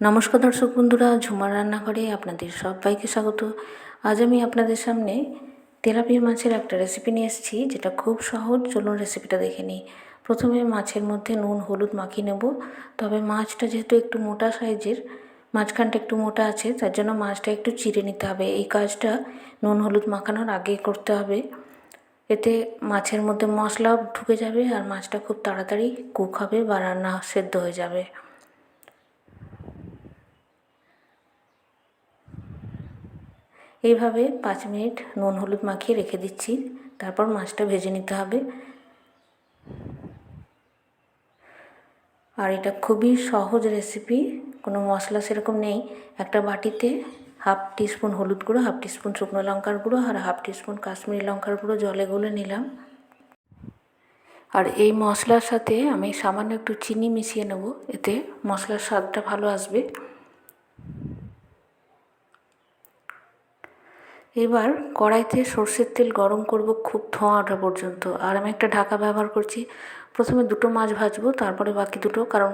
নমস্কার দর্শক বন্ধুরা, ঝুমার রান্নাঘরে আপনাদের সবাইকে স্বাগত। আজ আমি আপনাদের সামনে তেলাপিয়া মাছের একটা রেসিপি নিয়ে এসেছি, যেটা খুব সহজ। চলুন রেসিপিটা দেখে নিই। প্রথমে মাছের মধ্যে নুন, হলুদ মাখিয়ে নেব। তবে মাছটা যেহেতু একটু মোটা সাইজের, মাঝখানটা একটু মোটা আছে, তার জন্য মাছটা একটু চিড়ে নিতে হবে। এই কাজটা নুন, হলুদ মাখানোর আগেই করতে হবে। এতে মাছের মধ্যে মশলা ঢুকে যাবে আর মাছটা খুব তাড়াতাড়ি কুক হবে বা রান্না সেদ্ধ হয়ে যাবে। এইভাবে পাঁচ মিনিট নুন হলুদ মাখিয়ে রেখে দিচ্ছি। তারপর মাছটা ভেজে নিতে হবে। আর এটা খুবই সহজ রেসিপি কোনো মশলা সেরকম নেই। একটা বাটিতে হাফ টিস্পুন হলুদ গুঁড়ো, হাফ টিস্পুন শুকনো লঙ্কার গুঁড়ো আর হাফ টিস্পুন কাশ্মীরি লঙ্কার গুঁড়ো জলে গুলে নিলাম। আর এই মশলার সাথে আমি সামান্য একটু চিনি মিশিয়ে নেব, এতে মশলার স্বাদটা ভালো আসবে। এবার কড়াইতে সর্ষের তেল গরম করব খুব ধোঁয়া ওঠা পর্যন্ত। আর আমি একটা ঢাকা ব্যবহার করছি। প্রথমে দুটো মাছ ভাজবো, তারপরে বাকি দুটো। কারণ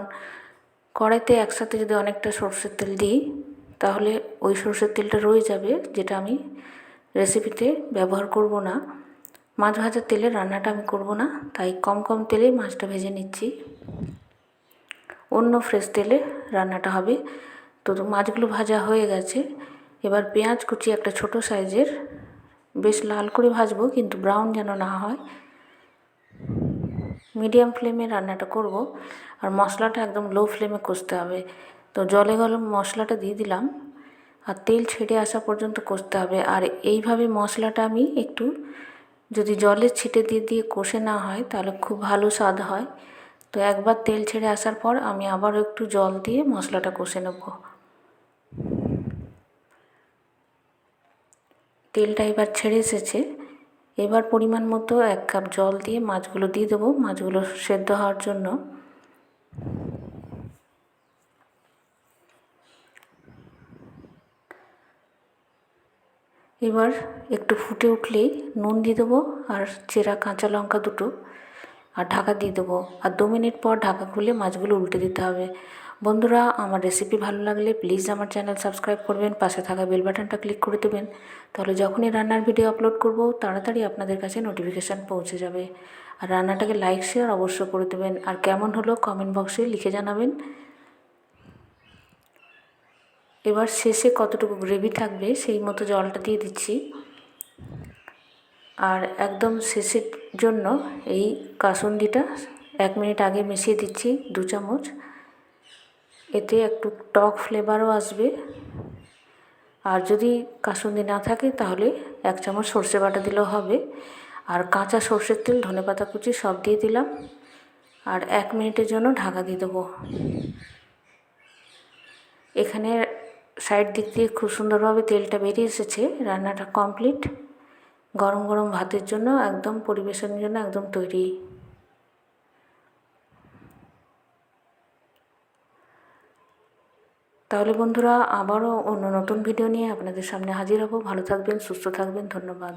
কড়াইতে একসাথে যদি অনেকটা সর্ষের তেল দিই, তাহলে ওই সর্ষের তেলটা রয়ে যাবে, যেটা আমি রেসিপিতে ব্যবহার করব না। মাছ ভাজার তেলে রান্নাটা আমি করব না, তাই কম কম তেলে মাছটা ভেজে নিচ্ছি। অন্য ফ্রেশ তেলে রান্নাটা হবে। তো মাছগুলো ভাজা হয়ে গেছে। এবার পেঁয়াজ কুচি একটা ছোট সাইজের, বেশ লাল করে ভাজবো কিন্তু ব্রাউন যেন না হয়। মিডিয়াম ফ্লেমে রান্নাটা করব আর মশলাটা একদম লো ফ্লেমে কষতে হবে। তো জলে গরম মশলাটা দিয়ে দিলাম আর তেল ছেড়ে আসা পর্যন্ত কষতে হবে। আর এইভাবে মশলাটা আমি একটু যদি জলে ছিটে দিয়ে দিয়ে কষে না হয় তাহলে খুব ভালো স্বাদ হয়। তো একবার তেল ছেড়ে আসার পর আমি আবারও একটু জল দিয়ে মশলাটা কষে নেব। তেলটা এবার ছেড়ে এসেছে। এবার পরিমাণ মতো এক কাপ জল দিয়ে মাছগুলো দিয়ে দেবো। মাছগুলো সেদ্ধ হওয়ার জন্য। এবার একটু ফুটে উঠলেই নুন দিয়ে দেবো আর চেরা কাঁচা লঙ্কা দুটো আর ঢাকা দিয়ে দেবো। আর দু মিনিট পর ঢাকা খুলে মাছগুলো উল্টে দিতে হবে। বন্ধুরা, আমার রেসিপি ভালো লাগলে প্লিজ আমার চ্যানেল সাবস্ক্রাইব করবেন, পাশে থাকা বেল বাটনটা ক্লিক করে দেবেন। তাহলে যখনই রান্নার ভিডিও আপলোড করব, তাড়াতাড়ি আপনাদের কাছে নোটিফিকেশান পৌঁছে যাবে। আর রান্নাটাকে লাইক শেয়ার অবশ্য করে দেবেন। আর কেমন হলো কমেন্ট বক্সে লিখে জানাবেন। এবার শেষে কতটুকু গ্রেভি থাকবে সেই মতো জলটা দিয়ে দিচ্ছি। আর একদম শেষের জন্য এই কাসুন্দিটা এক মিনিট আগে মিশিয়ে দিচ্ছি দু চামচ। এতে একটু টক ফ্লেভারও আসবে। আর যদি কাসুন্দি না থাকে তাহলে এক চামচ সর্ষে বাটা দিলেও হবে। আর কাঁচা সর্ষের তেল, ধনে পাতা কুচি সব দিয়ে দিলাম। আর এক মিনিটের জন্য ঢাকা দিয়ে দেবো। এখানে সাইড দিক দিয়ে খুব সুন্দরভাবে তেলটা বেরিয়ে এসেছে, রান্নাটা কমপ্লিট গরম গরম ভাতের জন্য, একদম পরিবেশনের জন্য একদম তৈরি। তাহলে বন্ধুরা, আবারও অন্য নতুন ভিডিও নিয়ে আপনাদের সামনে হাজির হব। ভালো থাকবেন, সুস্থ থাকবেন। ধন্যবাদ।